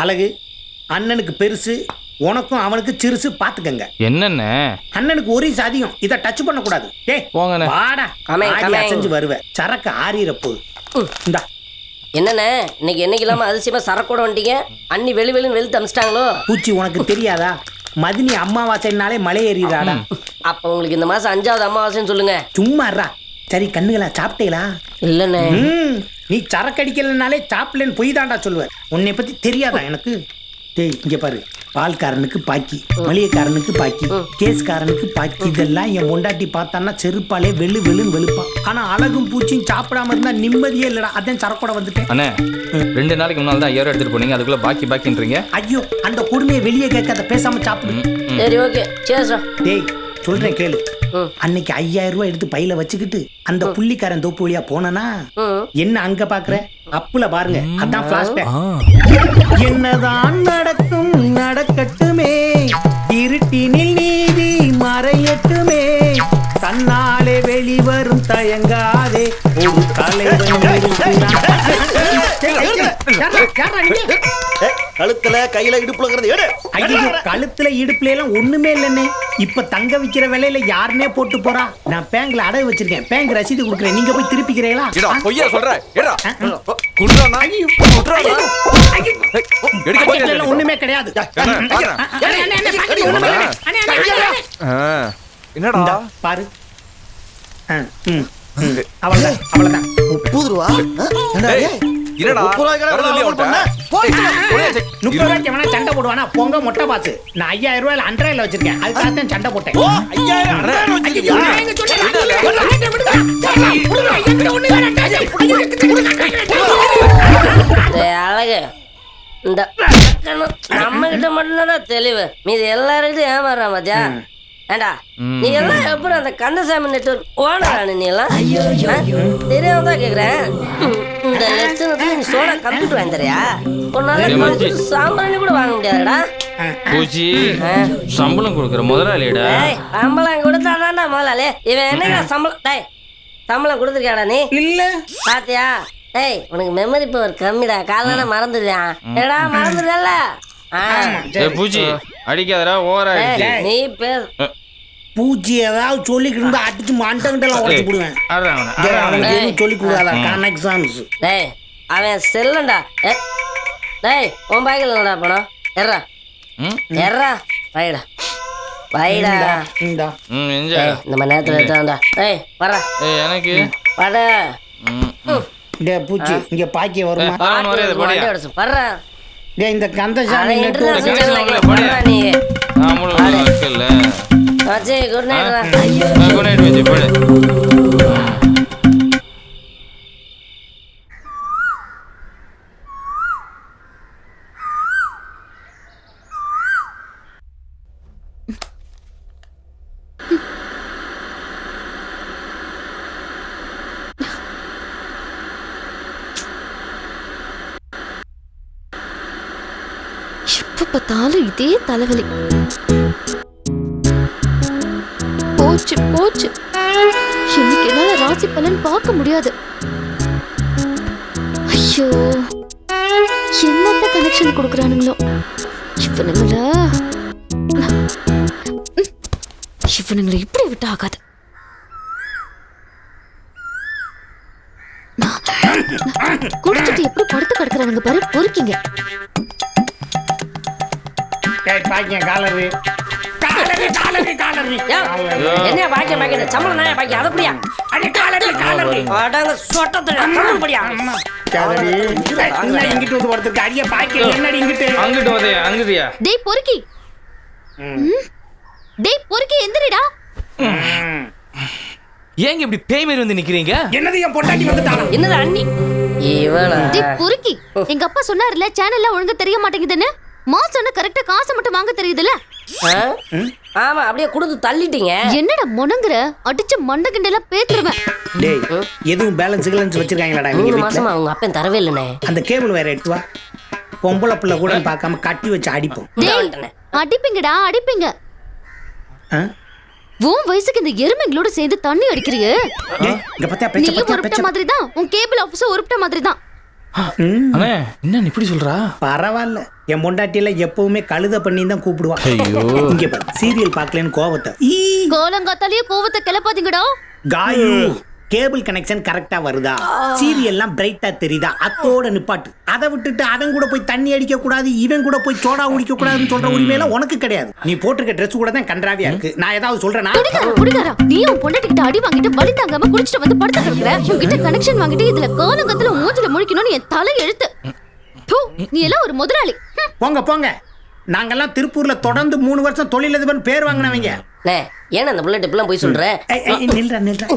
அழகு அண்ணனுக்கு பெருசு உனக்கும் அவனுக்கு சிறுசு பாத்துக்கங்க. என்னென்ன? அண்ணனுக்கு ஒரு அதிகம். இதை டச் பண்ணக்கூடாது. டேய் போங்கண்ணே. வாடா. ஆடி. அசைஞ்சு வருவ. சரக்கு ஆறிற போகுது இந்தா. என்னண்ணே? இன்னைக்கு என்னைக்கு இல்லாம அதிசயமா சரக்கோட வந்துட்டீங்க அண்ணி வெளி வெளின்னு வெளுத்து அமிச்சிட்டாங்களோ? பூச்சி உனக்கு தெரியாதா? மதினி அம்மாவாசைனாலே மலை ஏறிடாடா அப்ப உங்களுக்கு இந்த மாசம் அஞ்சாவது அமாவாசைன்னு சொல்லுங்க. சும்மா இருடா. சரி கண்ணுகளா சாப்பிட்டீங்களா? இல்லண்ணே. ம், நீ சரக்கு அடிக்கலனாலே சாப்பிடலன்னு பொய் தாண்டா சொல்லுவேன். உன்னை பத்தி தெரியாதா எனக்கு? டேய் இங்க பாரு. பால்காரனுக்கு பாக்கி மளிகைக்காரனுக்கு பாக்கி கேஸ்காரனுக்கு பாக்கி இதெல்லாம் என் பொண்டாட்டி பார்த்தான்னா செருப்பாலே வெளு வெளுன்னு வெளுப்பான் ஆனா அழகும் பூச்சியும் சாப்பிடாம இருந்தா நிம்மதியே இல்லடா. அதான் சரக்கோட வந்துட்டேன். அண்ணே ரெண்டு நாளைக்கு முன்னால் தான் ஐயாயிரம் எடுத்துட்டு போனீங்க. அதுக்குள்ள பாக்கி பாக்கின்றீங்க. ஐயோ அந்த கொடுமையை வெளியே கேட்காத பேசாம சாப்பிடு. சரி ஓகே. டேய் சொல்றேன் கேளு. அன்னைக்கு ஐயாயிரம் ரூபாய் எடுத்து பையில வச்சுக்கிட்டு அந்த புள்ளிக்காரன் தோப்பு வழியா போனனா ம் என்ன அங்க பாக்குற அப்புல பாருங்க அதான் பிளாஷ்பேக் என்னதான் நடக்கும் நடக்கட்டுமே இருட்டினில் நீதி மறையட்டுமே தன்னாலே வெளிவரும் தயங்காதே ஒரு தலைவன் கழுத்துல கையில இடுப்புலங்கிறது எடு. ஐயோ கழுத்துல இடுப்புல எல்லாம் ஒண்ணுமே இல்லைன்னு இப்ப தங்க விக்கிற விலையில யாருனே போட்டு போறா. நான் பேங்க்ல அடகு வச்சிருக்கேன். பேங்க் ரசீது கொடுக்குறேன். நீங்க போய் திருப்பிக்கிறீங்களா? ஏடா பொய்யா சொல்ற. குடுறானா? ஐயோ. எடுக்க ஒண்ணுமே கிடையாது. என்னடா? பாரு. அவ்வளவுதான் அவ்வளவுதான். முப்பது ரூபா? என்னடா? முப்பது ரூபாய்க்கு எவனா சண்டை போடுவானா? பொங்க மொட்டை பாத்து. நான் ஐயாயிரம் ரூபாயில அன்றாயில வச்சிருக்கேன். அதுக்காக தான் சண்டை போட்டேன். அழகு. இந்த நம்ம கிட்ட மட்டும்தான் தெளிவு. மீது எல்லாருக்கிட்டும் ஏமாறான் பாத்தியா? ஏண்டா? நீ எல்லாம் எப்படி அந்த கந்தசாமி நெட்வொர்க் ஓனரானு நீ எல்லாம்? தெரியாம தான் கேக்குறேன். இந்த லட்சணத்துல நீ சோடா கம்ப்யூட்டர் வாங்கிறியா உன்னால. சாம்பிராணி கூட வாங்க முடியாதுடா. பூச்சி சம்பளம் கொடுக்குற முதலாளிடா சம்பளம் கொடுத்தாதான்டா முதலாளி. இவன் என்ன சம்பளம் டேய் சம்பளம் கொடுத்துருக்கியாடா நீ? இல்ல. பாத்தியா? ஏய் உனக்கு மெமரி பவர் கம்மிடா. காலையில மறந்துடுவியான் ஏடா மறந்துடல பூச்சி அடிக்காதடா ஓவரா நீ பேர் பூச்சி ஏதாவது சொல்லிக்கிட்டு இருந்தா அடிச்சு மண்டங்கிட்டலாம் உடச்சு போடுவேன். டேய். அவனுக்கு எதுவும் சொல்லி கொடுக்காதா கனெக்ஷன்ஸ் டேய் அவன் செல்லண்டா. டேய் உன் பாய்கள் என்னடா பணம் எர்றா எர்றா வைடா வைடா இந்தா இந்த. மாதிரி நேரத்தில் எடுத்தாண்டா ஏய் வரா ஏய், எனக்கு? வட. டேய் பூச்சி இங்க பாக்கிய வருமா? ஆ, டேய் இந்த கந்தசாமி நான் முழு இருக்கேன்ல. வச்சு குட் நைட்ரா ஆ, good night, பூச்சி, போடு. எப்ப பார்த்தாலும் இதே தலைவலி. போச்சு போச்சு. இன்னைக்கு என்னால ராசி பலன் பார்க்க முடியாது. ஐயோ. என்னத்த கனெக்ஷன் கொடுக்குறானுங்களோ. இவனுங்களா. இவனுங்களை இப்படி விட்டு ஆகாது. குடிச்சிட்டு எப்படி படுத்து கிடக்குறானுங்க பாரு பொறுக்கிங்க. டேய் பாக்கிய காலரு. Collar collar collar. என்ன பாக்கிய பாக்கிய சம்பளம் நான் பாக்கிய அதை புரியா அடி காலரு காலரு. அடங்க சொட்டத்துல. தமிழ் படியா காலரு என்ன இங்கிட்டு வந்து ஒருத்தருக்கு அடிய பாக்கிய என்னடி இங்கிட்டு? அங்கிட்டு வதையா அங்கிட்டியா டேய் பொறுக்கி. ம். டேய் பொறுக்கி எந்திரிடா. ஏங்க இப்படி பேய் மாதிரி வந்து நிக்கிறீங்க? என்னது என் பொண்டாட்டி வந்துட்டானா என்னது அண்ணி? இவனா டேய் பொறுக்கி. எங்க அப்பா சொன்னார்ல சேனல்ல ஒழுங்கா தெரிய மாட்டேங்குதுன்னு? மாசம் கரெக்டா காசு மட்டும் வாங்க தெரியுதுல? ஆமா அப்படியே கொடுத்து தள்ளிட்டீங்க. என்னடா முனங்குற அடிச்ச மண்டை கிண்டெல்லாம் பேத்துருவேன். டேய் எதுவும் பேலன்ஸ் கிலன்ஸ் வச்சிருக்காங்களாடா நீங்க மாசமா அவங்க அப்பன் தரவே இல்லைண்ணே அந்த கேபிள் வேற எடுத்து வா. பொம்பளை பிள்ளை கூட பார்க்காம கட்டி வச்சு அடிப்போம். அடிப்பீங்கடா அடிப்பீங்க? உன் வயசுக்கு இந்த எருமைங்களோட சேர்ந்து தண்ணி அடிக்கிறியே? டேய், இங்க பத்தியா பேச்ச நீயும் பத்தியா உருப்பிட்ட மாதிரி தான் உன் கேபிள் ஆபீஸர் உருப்பிட்ட மாதிரி தான் அண்ணே என்ன இப்படி சொல்றா? பரவாயில்ல. என் பொண்டாட்டியில எப்பவுமே கழுத பண்ணி தான் கூப்பிடுவா. ஐயோ. இங்க பாரு சீரியல் பார்க்கலன்னு கோவத்தை. ஈ. கோலங்காத்தாலேயே கோவத்தை கிளப்பாதீங்கடா. காயு. கேபிள் கனெக்ஷன் கரெக்டா வருதா? சீரியல்லாம் பிரைட்டா தெரியுதா? அத்தோட நிப்பாட்டு. அதை விட்டுட்டு அவன் கூட போய் தண்ணி அடிக்க கூடாது இவன் கூட போய் சோடா குடிக்க கூடாதுன்னு சொல்ற உரிமையெல்லாம் உனக்கு கிடையாது. நீ போட்டிருக்க Dress கூட தான் கன்றாவியா இருக்கு. நான் ஏதாவது சொல்றேனா? குடிகாரா குடிகாரா நீ உன் பொண்டாட்டிக்கிட்ட அடி வாங்கிட்டு வலி தாங்காம குடிச்சிட்டு வந்து படுத்து கிடக்குற உன்கிட்ட கனெக்ஷன் வாங்கிட்டு இதுல கோலங்கத்துல மூஞ்சில முழிக்கணும்னு என் தலை எழுத்து தூ, நீ எல்லாம் ஒரு முதலாளி. போங்க போங்க. நாங்கெல்லாம் திருப்பூர்ல தொடர்ந்து மூணு வருஷம் தொழிலதிபர் பேர் வாங்கினவங்க. ஏன் அந்த புள்ளட் இப்பெல்லாம் போய் சொல்ற? நில்றா நில்றா.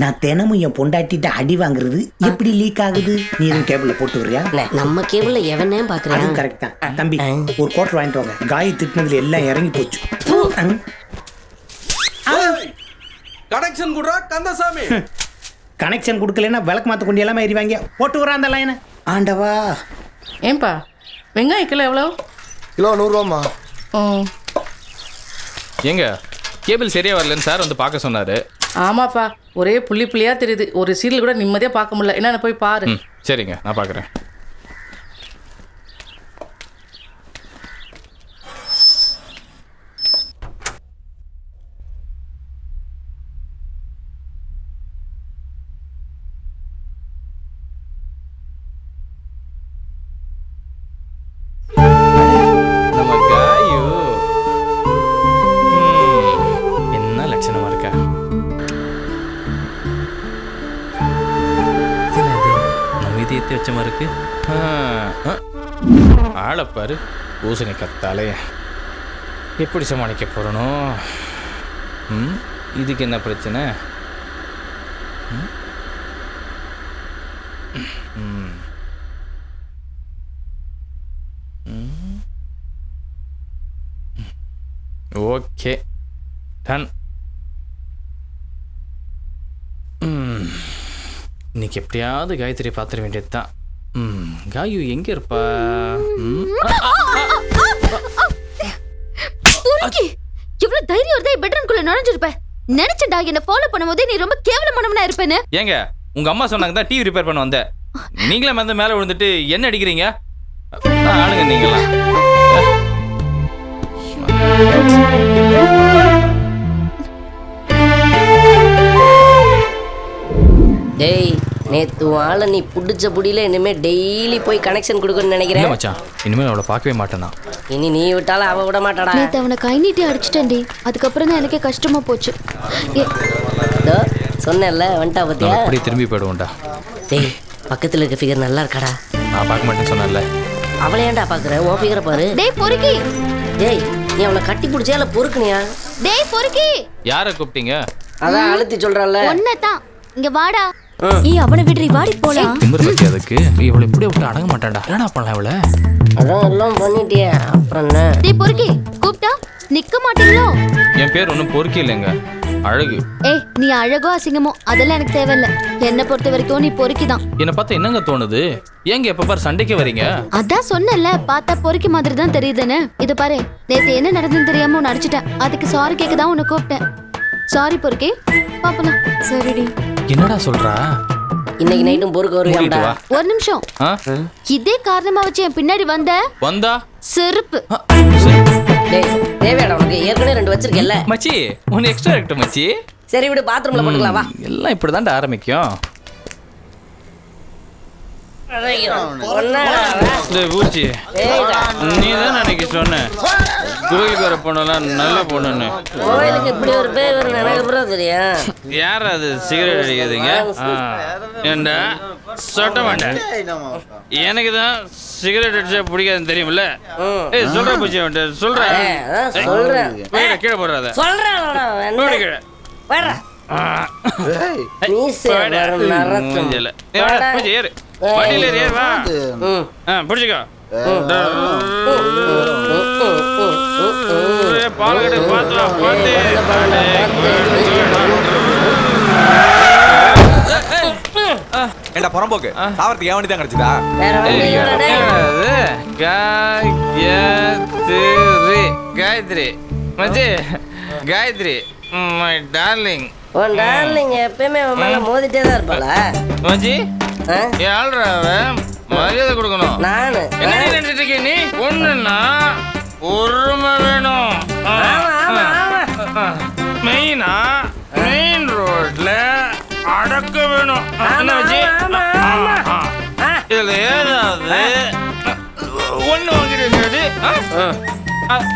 நான் தினமும் என் பொண்டாட்டிட்ட அடி வாங்குறது எப்படி லீக் ஆகுது? நீ எதுவும் கேபிள்ல போட்டு வரியா நம்ம கேபிள்ல எவனே பாக்குறேன் கரெக்ட் தான். தம்பி ஒரு கோட்டர் வாங்கிட்டு வாங்க. காய் திட்டினதுல எல்லாம் இறங்கி போச்சு. கனெக்ஷன் குடுறா கந்தசாமி. கனெக்ஷன் கொடுக்கலன்னா விளக்கு மாத்த கொண்டு எல்லாமே எறிவாங்க போட்டு வரா அந்த லைனை ஆண்டவா. ஏன்பா வெங்காயம் கிலோ எவ்வளோ? கிலோ நூறுரூவாம்மா. ம் ஏங்க கேபிள் சரியா வரலன்னு சார் வந்து பார்க்க சொன்னாரு. ஆமாப்பா. ஒரே புள்ளி புள்ளியா தெரியுது. ஒரு சீரியல் கூட நிம்மதியாக பார்க்க முடியல. என்னென்ன போய் பாரு. சரிங்க. நான் பார்க்குறேன் பாரு பூசணி கத்தாலே எப்படி சமாளிக்க போறனோ? ம் இதுக்கு என்ன பிரச்சனை? ம்? Okay done. இன்னைக்கு எப்படியாவது காயத்ரி பார்த்துட வேண்டியது தான் ம் காயு எங்க இருப்பா? ம்? பொறுக்கி எவ்வளவு தைரியம் இருந்தா பெட்ரூம்குள்ள நுழைஞ்சிருப்ப. நினைச்சேன்டா என்ன ஃபாலோ பண்ணும்போதே நீ ரொம்ப கேவலமானவனா இருப்பேன்னு. ஏங்க உங்க அம்மா சொன்னாங்க தான் டிவி ரிப்பேர் பண்ண வந்தேன். நீங்களே வந்து மேலே விழுந்துட்டு என்ன அடிக்கிறீங்க? ஆளுங்க நீங்களா. டேய் உன் ஆளை நீ புடிச்ச புடியில இனிமே டெய்லி போய் கனெக்ஷன் கொடுக்கணும்னு நினைக்கிறேன் மச்சான். இனிமேல் அவளை பார்க்கவே மாட்டேனா இனி நீ விட்டாலும் அவ விட மாட்டாடா. நேத்து அவனை கை நீட்டி அடிச்சிட்டேன்டி. அதுக்கப்புறம் தான் எனக்கே கஷ்டமா போச்சு. சொன்னேன்ல வந்துட்டா பத்தியா? அப்படியே திரும்பி போயிடுவோம்டா. டேய் பக்கத்துல இருக்க ஃபிகர் நல்லா இருக்காடா. நான் பார்க்க மாட்டேன்னு சொன்னேன்ல. அவளை ஏன்டா பாக்குற உன் ஃபிகரை பாரு. டேய் பொறுக்கி. டேய் நீ அவளை கட்டி பிடிச்சியா இல்ல பொறுக்குனியா? டேய் பொறுக்கி. யாரை கூப்பிட்டீங்க? அதான் அழுத்தி சொல்றல ஒன்னதான் இங்க வாடா. ஏய் அவனை விடுறி வாடி போலாம். திமிர் பத்தி அதுக்கு. இவளை இப்படியே விட்டு அடங்க மாட்டான்டா. என்னடா பண்ணலாம் இவளை? அதான் எல்லாம் பண்ணிட்டியே அப்புறம் என்ன? டேய் பொறுக்கி கூப்பிட்டா? நிக்க மாட்டீங்களோ? என் பேர் ஒன்றும் பொறுக்கி இல்லைங்க. அழகு. ஏய் நீ அழகோ அசிங்கமோ அதெல்லாம் எனக்கு தேவையில்ல. என்னை பொறுத்த வரைக்கும் நீ பொறுக்கிதான் என்னை பார்த்தா என்னங்க தோணுது? ஏங்க எப்போ பாரு சண்டைக்கே வரீங்க? அதான் சொன்னல பார்த்தா பொறுக்கி மாதிரி தான் தெரியுதுன்னு. இது பாரு நேத்து என்ன நடந்ததுன்னு தெரியாம உன்னை அடிச்சிட்டேன். அதுக்கு சாரி கேட்க தான் உன்னை கூப்பிட்டேன். சாரி பொறுக்கி. பாப்பலாம் சரிடி. என்னடா சொல்றா? இன்னைக்கு நைட்டும் பொறுக்க மூடிட்டு வருவியாம்டா வா. ஒரு நிமிஷம். இதே காரணமா வச்சு என் பின்னாடி வந்த வந்தா? செருப்பு. டேய் தேவையாடா உனக்கு. ஏற்கனவே ரெண்டு வச்சிருக்கேல்ல மச்சி ஒன்று எக்ஸ்ட்ரா இருக்கட்டும் மச்சி. சரி விடு பாத்ரூம்ல போட்டுக்கலாம் வா. எல்லாம் இப்படி ஆரம்பிக்கும். பூச்சி. நீ தான் அன்னைக்கு சொன்ன. கோயிலுக்கு வர பொண்ணெல்லாம் நல்ல பொண்ணுன்னு. கோயிலுக்கு இப்படி ஒரு பேர் வரும் எனக்கு தெரியும்? யார் அது? சிகரெட் அடிக்கிறதுங்க. ஏண்டா? சொட்ட மாட்டேன். எனக்கு தான் சிகரெட் அடிச்சா பிடிக்காதுன்னு தெரியுமில்ல? ஏய் சொல்ற பூச்சி அவன்கிட்ட. சொல்றேன். சொல்றேன். கீழே போடுறாத. என்ன? போடு. கீழே நரத்தம். ஏறு. வண்டியில ஏறு, வா. ஆ பிடிச்சிக்கோ ம், ம், ம். ஏய், பால் கட்டு பார்த்து வா பார்த்து ஏண்டா புறம்போக்கு சாவரத்துக்கு ஏன் வண்டி தான் கிடைச்சதா. காயத்ரி காயத்ரி மச்சி காயத்ரி மை டார்லிங் உன் darling எப்பயுமே உன் மேல மோதிட்டே தான் இருப்பாளா மச்சி ஆ? ஏழ்ரா அவன். மரியாதை கொடுக்கணும். நானு. என்ன நீ நினைச்சிட்டு இருக்க நீ? பொண்ணுன்னா பொறுமை வேணும். மெயினா மெயின் ரோட்ல அடக்க வேணும். என்ன வச்சு. இதுல ஏதாவது ஒண்ணு வாங்கிட்டு இருக்காது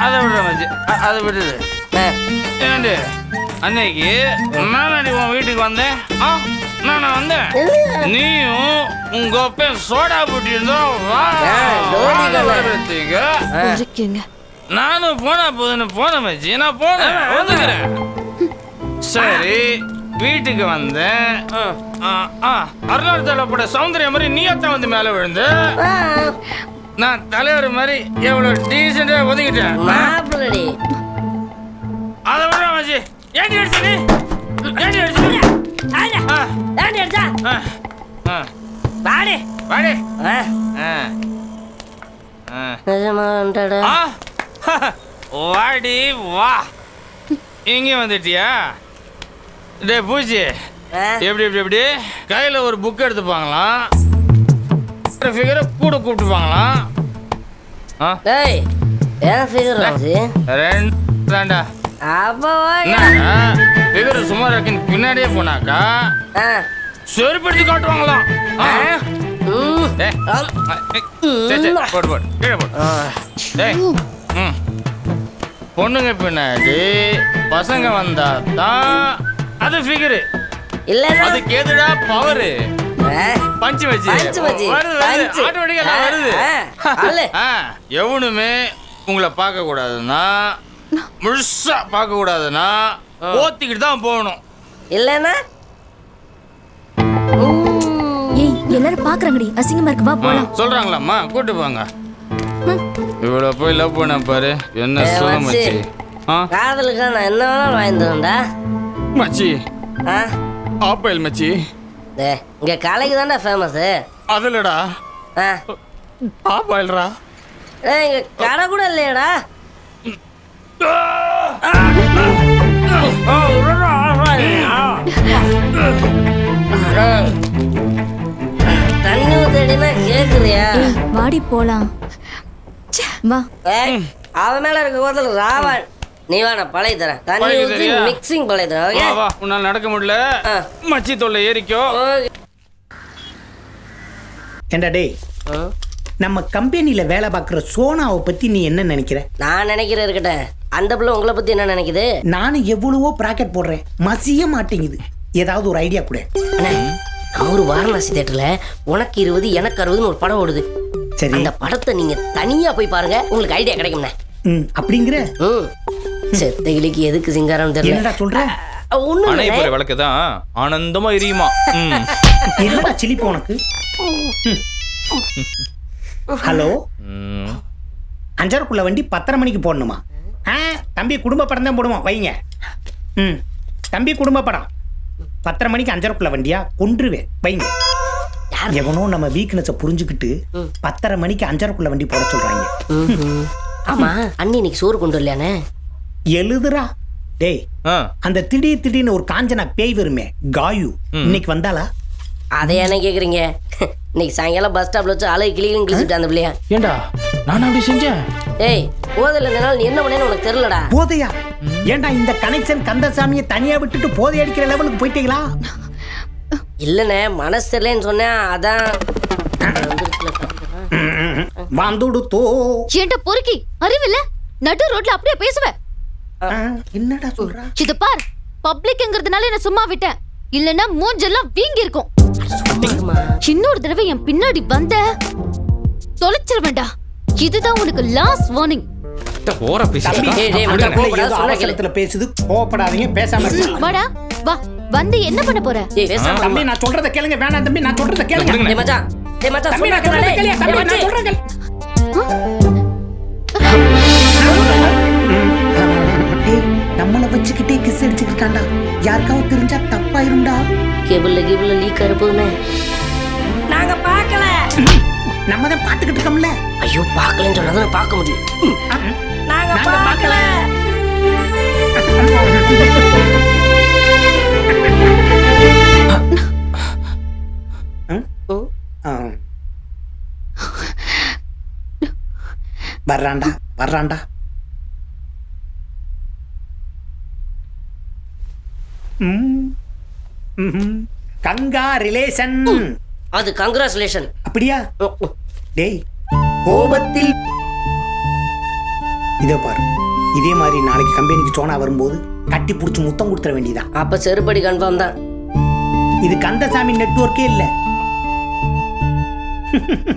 அதை விடுற மச்சி அ- அதை விடுது. ஏண்டு? அன்னைக்கு நானடி உன் வீட்டுக்கு வந்தேன். ஆ? நானா வந்தேன். நீயும் உங்க அப்பன் சோடா போட்டி இருந்தா வா. நானும் போனா போதுன்னு போன மச்சி. நான் போனேன். வந்துக்கிறேன் சரி வீட்டுக்கு வந்தேன். ஆ, ஆ, அருணாச்சலப்பட சௌந்தர்யம் மாதிரி நீயாத்தான் வந்து மேல விழுந்து. நான் தலைவர் மாதிரி எவ்வளவு டீசெண்டா ஒதுக்கிட்டேன் அதை விட மச்சி. ஏண்டி அடிச்ச நீ? ஏண்டி அடிச்ச ஆ, வாடி. வா. இங்கே வந்துட்டியா? டே பூஜி. எப்படி எப்படி எப்படி? கையில் ஒரு புக் எடுத்துப்பாங்களாம் ஃபிகரை கூட கூப்பிட்டுப்பாங்களாம் ஆ. டேய், ஏன் வந்துச்சு? ரெண்டு. தாண்டா ஃபிகர் சுமார் இருக்குன்னு பின்னாடியே போனாக்கா செருப்படுத்தி காட்டுவாங்களாம் ஆ. ம், டேய், ஆ, ஏய், சரி, சரி, போடு போடு கீழே பொண்ணுங்க பின்னாடி பசங்க வந்தா தான் அது ஃபிகரு இல்லைன்னா? அதுக்கு எதுடா பவரு பஞ்சு வச்சு. பஞ்சு வச்சு, வருது வருது. எவனுமே உங்களை பார்க்க கூடாதுன்னா முழுசா பார்க்க கூடாதுன்னா ஓத்திக்கிட்டு தான் போகணும். இல்லைன்னா? எல்லாரும் பாக்குறாங்கடி அசிங்கமா இருக்கு. வா போலாம். சொல்றாங்களாம்மா? கூட்டு போங்க. இவ்வளோ போய் லவ் பண்ண பாரு. என்ன சொல்ல மச்சி. காதலுக்கா நான் என்ன வேணாலும் வாங்கி தரேன்டா. மச்சி. ஆ, ஆப்பல் மச்சி. இங்க கலைக்கு தான்டா ஃபேமஸ் அதுலடா. ஆப்பாயில்ரா. இங்க கடை கூட இல்லையாடா. தண்ணி ஊத்தடினா கேக்குறியா வாடி போலாம். வா. அவன் மேல இருக்க கோதல் ராவன் நீ வா நான் பழைய தரேன். தண்ணி ஊத்தி? மிக்சிங் பழைய தரேன் வா ஓகே வா உன்னால நடக்க முடியல. மச்சி தொல்லை ஏறிக்கோ. ஏண்டா டேய். நம்ம கம்பெனியில வேலை பார்க்குற சோனாவை பத்தி நீ என்ன நினைக்கிற? நான் நினைக்கிறேன் இருக்கட்டேன் அந்த பிள்ளை உங்களை பத்தி என்ன நினைக்குது? நானும் எவ்வளவோ ப்ராக்கெட் போடுறேன். மசிய மாட்டேங்குது. ஏதாவது ஒரு ஐடியா கூட. அண்ணே அவரு வாரணாசி தேட்டர்ல உனக்கு இருபது எனக்கு அறுபதுன்னு ஒரு படம் ஓடுது. சரி. அந்த படத்தை நீங்க தனியா போய் பாருங்க. உங்களுக்கு ஐடியா கிடைக்கும்ண்ணே. ம் அப்படிங்கிற? ம். செத்தகிளிக்கு எதுக்கு சிங்காரம் தெரியல. என்னடா சொல்ற. விளக்கு தான் ஆனந்தமா எரியுமா? ம். என்னடா சிலிப்பு உனக்கு. ஹலோ. அஞ்சரைக்குள்ள வண்டி பத்தரை மணிக்கு போடணுமா? ஆ தம்பி குடும்ப படம் தான் போடுவோம் வைங்க. ம் தம்பி குடும்ப படம். பத்தரை மணிக்கு அஞ்சரைக்குள்ள வண்டியா? கொன்றுவேன் வைங்க. எவனோ நம்ம வீக்னஸை புரிஞ்சுக்கிட்டு பத்தரை மணிக்கு அஞ்சரைக்குள்ள வண்டி போட சொல்றாங்க. ஆமா அண்ணி இன்னைக்கு சோறு கொண்டு வரலையானே எழுதுறா. டேய் ஆ. அந்த திடீர் திடீர்னு ஒரு காஞ்சனா பேய் வருமே காயு இன்னைக்கு வந்தாளா? அதை என்ன கேக்குறீங்க? இன்னைக்கு சாயங்காலம் பஸ் ஸ்டாப்ல வச்சு அலை கிளியும் கிழிச்சுட்டு அந்த பிள்ளையா? ஏண்டா நான் அப்படி செஞ்சேன்? ஏய் போதில் இந்த நாள் நீ என்ன பண்ணேன்னு உனக்கு தெரியலடா. போதையா? ஏன்டா இந்த கனெக்ஷன் கந்தசாமியை தனியா விட்டுட்டு போதை அடிக்கிற லெவலுக்கு போயிட்டீங்களா? இல்லண்ணே மனசு தெரியலன்னு சொன்னேன் அதான். வந்துடுத்தோ ஏன்டா பொறுக்கி அறிவில்ல? நடு ரோட்ல அப்படியே பேசுவ. ஆ, என்னடா சொல்றா? இது பார் பப்ளிக்ங்கிறதுனால என்ன சும்மா விட்டேன். இல்லனா மூஞ்செல்லாம் வீங்கி இருக்கும் இன்னொரு தடவை என் பின்னாடி வந்த தொலைச்சிருவேண்டா இதுதான் உனக்கு லாஸ்ட் வார்னிங் பேசுது கோவப்படாதீங்க பேசாம. வாடா வா வந்து என்ன பண்ண போற? தம்பி நான் சொல்றத கேளுங்க வேணாம் தம்பி நான் சொல்றத கேளுங்க. மச்சான் மச்சான் தம்பி நான் சொல்றத கேளுங்க. தம்பி நான் கேபிள்ல கேபிள்ல லீக் அறுப்பதுமே நாங்க பார்க்கல. நம்ம தான் பார்த்துக்கிட்டு இருக்கோம்ல. ஐயோ பார்க்கலன்னு சொன்னா தான் பார்க்க முடியும். நாங்க பார்க்கல. வர்றாண்டா வர்றாண்டா ம். கங்கா ரிலேஷன். அது கங்க்ராச்சுலேஷன். அப்படியா? டேய் கோபத்தில் இதோ பாரு. இதே மாதிரி நாளைக்கு கம்பெனிக்கு சோனா வரும்போது கட்டி பிடிச்சி முத்தம் கொடுத்துட வேண்டியதான் அப்ப செருப்படி கன்ஃபார்ம் தான். இது கந்தசாமி நெட்வொர்க்கே இல்லை.